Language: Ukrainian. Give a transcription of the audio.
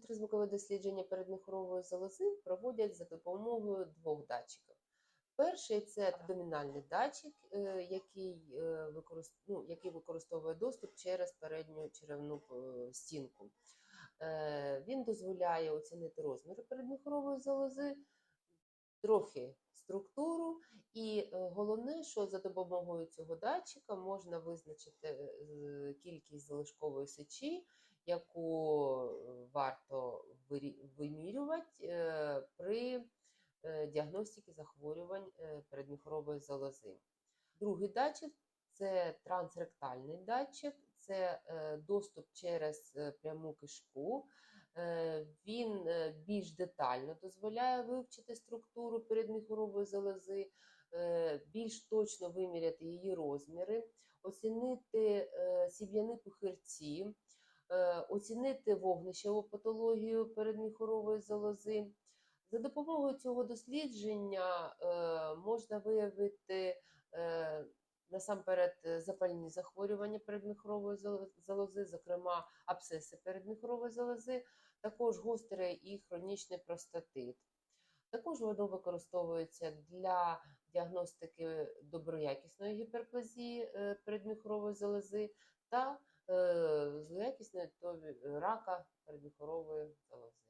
Ультразвукове дослідження передміхорової залози проводять за допомогою двох датчиків. Перший це абдомінальний датчик, е, який, е, ну, який використовує доступ через передню черевну е, стінку. Він дозволяє оцінити розміри передміхорової залози, трохи структуру, і е, головне, що за допомогою цього датчика можна визначити е, кількість залишкової сечі, яку е, варто вимірювати при діагностиці захворювань передміхорової залози. Другий датчик це трансректальний датчик, це доступ через пряму кишку. Е, Він е, більш детально дозволяє вивчити структуру передміхорової залози, е, більш точно виміряти її розміри, оцінити сіб'яни пухирці, оцінити вогнищеву патологію передміхорової залози. За допомогою цього дослідження можна виявити насамперед е, запальні захворювання передміхорової зало- залози, зокрема абсцеси передміхорової залози, також гострий і хронічний простатит. Також воно використовується для діагностики доброякісної гіперплазії е, передміхорової залози та е, злоякісної рака передміхорової залози.